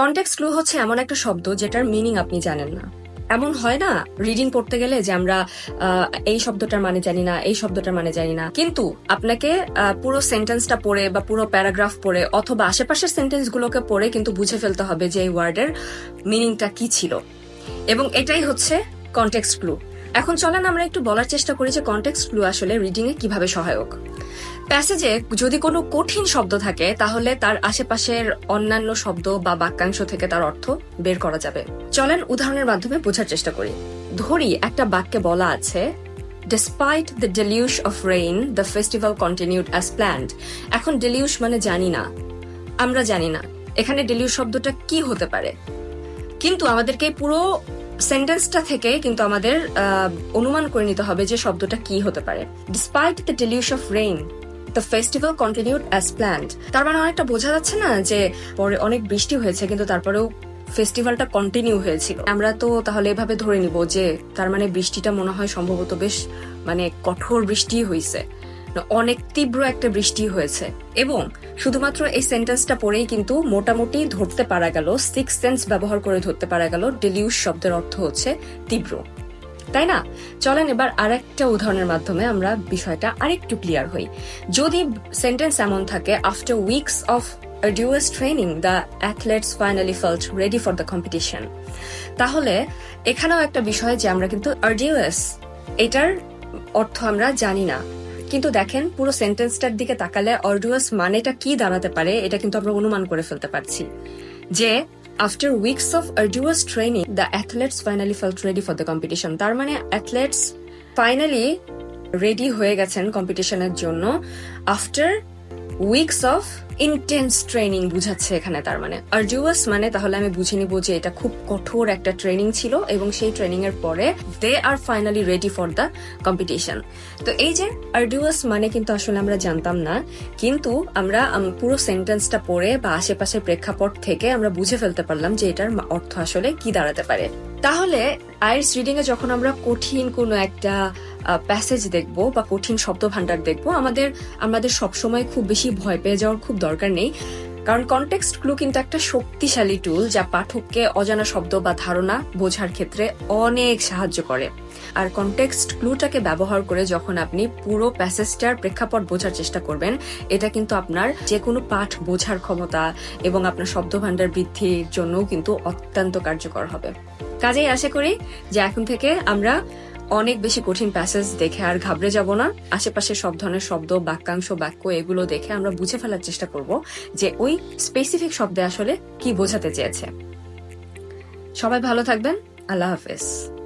Context clue হচ্ছে এমন একটা শব্দ যেটার মিনিং আপনি জানেন না। এমন হয় না, রিডিং পড়তে গেলে যে আমরা এই শব্দটার মানে জানি না, এই শব্দটার মানে জানি না। কিন্তু আপনাকে পুরো সেন্টেন্সটা পড়ে বা পুরো প্যারাগ্রাফ পড়ে অথবা আশেপাশের সেন্টেন্সগুলোকে পড়ে কিন্তু বুঝে ফেলতে হবে যে এই ওয়ার্ডের মিনিংটা কি ছিল। এবং এটাই হচ্ছে কন্টেক্সট ক্লু। এখন চলেন আমরা একটু বলার চেষ্টা করি যে কন্টেক্সট ক্লু আসলে রিডিং এ কীভাবে সহায়ক। প্যাসেজে যদি কোনো কঠিন শব্দ থাকে, তাহলে তার আশেপাশের অন্যান্য শব্দ বা বাক্যাংশ থেকে তার অর্থ বের করা যাবে। চলেন উদাহরণের মাধ্যমে বোঝার চেষ্টা করি। ধরি, একটা বাক্যে বলা আছে, Despite the deluge of rain the festival continued as planned. এখন deluge মানে জানি না, আমরা জানি না, এখানে deluge শব্দটা কি হতে পারে? কিন্তু আমাদেরকে পুরো সেন্টেন্সটা থেকে কিন্তু আমাদের অনুমান করে নিতে হবে যে শব্দটা কি হতে পারে। Despite the deluge of rain the festival continued as planned তার মানে অনেকটা বোঝা যাচ্ছে না যে পরে অনেক বৃষ্টি হয়েছে, কিন্তু তারপরেও ফেস্টিভ্যালটা কন্টিনিউ হয়েছিল। আমরা তো তাহলে এভাবে ধরে নিব যে তার মানে বৃষ্টিটা মনে হয় সম্ভবত বেশ মানে কঠোর বৃষ্টি হয়েছে অনেক তীব্র একটা বৃষ্টি হয়েছে। এবং শুধুমাত্র এই সেন্টেন্সটা পড়েই কিন্তু মোটামুটি ধরতে পারা গেল সিক্স সেন্স ব্যবহার করে ধরতে পারা গেল ডেলিউস শব্দের অর্থ হচ্ছে তীব্র। তাই না? চলেন এবার আরেকটা উদাহরণের মাধ্যমে আমরা বিষয়টা আরেকটু ক্লিয়ার হই। যদি সেন্টেন্স এমন থাকে after weeks of arduous training the athletes finally felt ready for the competition তাহলে এখানেও একটা বিষয় যে আমরা কিন্তু arduous, এটার অর্থ আমরা জানি না। কিন্তু দেখেন, পুরো সেন্টেন্সটার দিকে তাকালে অর্ডুয়াস মানেটা কি দাঁড়াতে পারে, এটা কিন্তু আমরা অনুমান করে ফেলতে পারছি। যে after weeks of arduous training the athletes finally felt ready for the competition তার মানে অ্যাথলেটস ফাইনালি রেডি হয়ে গেছেন কম্পিটিশনের জন্য। After weeks of intense training বুঝাচ্ছে এখানে তার মানে। আর্জুয়াস মানে তাহলে আমি বুঝে নিব যে এটা খুব কঠোর একটা ট্রেনিং ছিল এবং সেই ট্রেনিং এর পরে they are finally ready for the competition তো এই যে আর্জুয়াস মানে কিন্তু আসলে আমরা জানতাম না, কিন্তু আমরা পুরো সেন্টেন্সটা পড়ে বা আশেপাশের প্রেক্ষাপট থেকে আমরা বুঝে ফেলতে পারলাম যে এটার অর্থ আসলে কি দাঁড়াতে পারে। তাহলে আইস রিডিং এ যখন আমরা কঠিন কোনো একটা প্যাসেজ দেখব বা কঠিন শব্দ ভান্ডার দেখব, আমাদের আমাদের সবসময় খুব বেশি ভয় পেয়ে যাওয়ার খুব দরকার নেই। কারণ কনটেক্সট ক্লু কিন্তু একটা শক্তিশালী টুল যা পাঠককে অজানা শব্দ বা ধারণা বোঝার ক্ষেত্রে অনেক সাহায্য করে। আর কনটেক্সট ক্লুটাকে ব্যবহার করে যখন আপনি পুরো প্যাসেজটার প্রেক্ষাপট বোঝার চেষ্টা করবেন, এটা কিন্তু আপনার যে কোনো পাঠ বোঝার ক্ষমতা এবং আপনার শব্দ ভান্ডার বৃদ্ধির জন্যও কিন্তু অত্যন্ত কার্যকর হবে। কাজেই আশা করি যে এখন থেকে আমরা অনেক বেশি কঠিন প্যাসেজ দেখে আর ঘাবড়ে যাব না। আশেপাশে সব ধরনের শব্দ, বাক্যাংশ, বাক্য, এগুলো দেখে আমরা বুঝে ফেলার চেষ্টা করব যে ওই স্পেসিফিক শব্দে আসলে কি বোঝাতে চেয়েছে। সবাই ভালো থাকবেন। আল্লাহ হাফেজ।